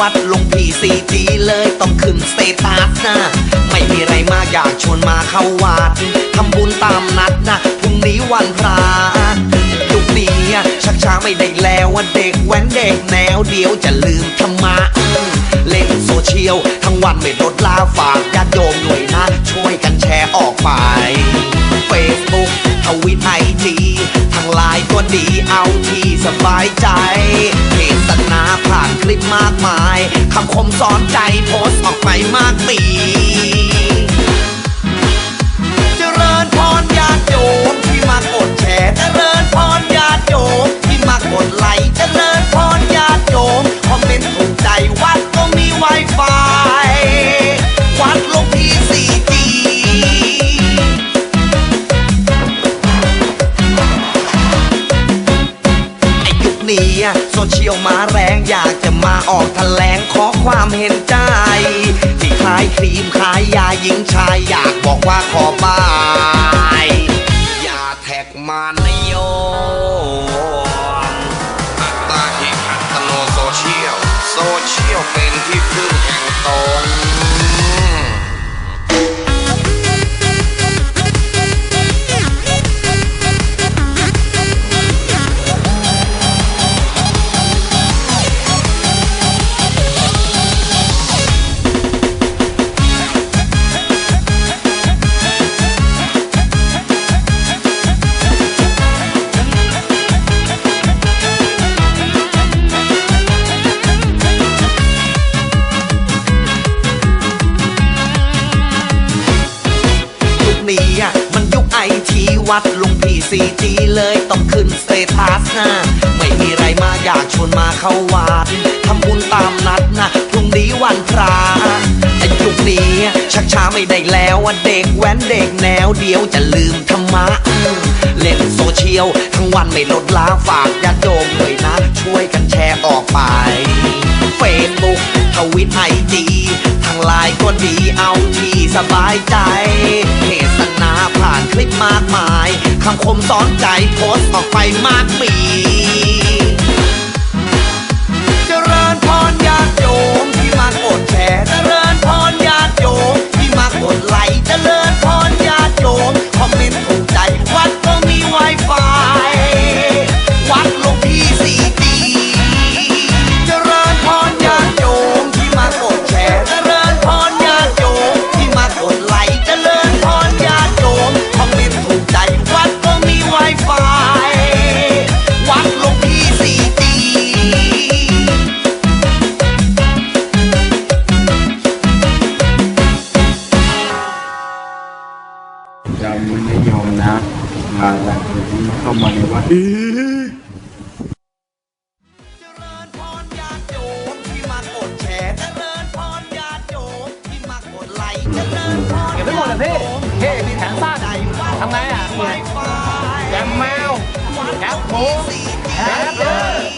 วัดลงพี่ซีจีเลยต้องขึ้นสเตตัสนะ ไม่มีอะไรมากอยากชวนมาเข้าวัดทำบุญตามนัดนะพรุ่งนี้วันพระยุคนี้ชักช้าไม่ได้แล้วว่าเด็กแว้นเด็กแนวเดียวจะลืมธรรมะเล่นโซเชียลทั้งวันไม่ลดลาฝากญาติโยมด้วยนะ ช่วยกันแชร์ออกไป Facebook ทวิตไอจีทางไลน์ก็ดีเอาที่สบายใจ ผ่านคลิปมากมายคำคมสอนใจโพสต์ออกไปมากมี นีโซเชียลมาแรงอยากจะมาออกแถลงขอความเห็นใจที่ขายครีมขายยาหญิงชายอยากบอกว่าขอบายอย่าแท็กมานโยมอัตตาหิอัตโนโซเชียล โซเชียลเป็นที่พึ่งแห่งตน วัดหลวงพี่ซีจีเลยต้องขึ้นสเตตัสนะไม่มีไรมาอยากชวนมาเข้าวัดทำบุญตามนัดนะพรุ่งนี้วันพระไอยุคนี้ชักช้าไม่ได้แล้วว่าเด็กแว้นเด็กแนวเดียวจะลืมธรรมะเล่นโซเชียลทั้งวันไม่ลดลาฝากญาติโยมด้วยนะ ช่วยกันแชร์ออกไป ทวิตไอจีทางไลน์ก็ดีเอาที่สบายใจเทศนาผ่านคลิปมากมายคำคมสอนใจโพสต์ออกไปมากมี เราไม่นิยมนะมาหลังจากนี้เข้ามาในวัดเจริญพรญาติโยมที่มากดแชร์เจริญพรญาติโยมที่มากดไลค์เจริญพรเก็บไม่หมดเหรอพี่พี่มีแขนสั้นใจวัดทำไงอะไวไฟแกมแมวแคปหมูแคปเดอร์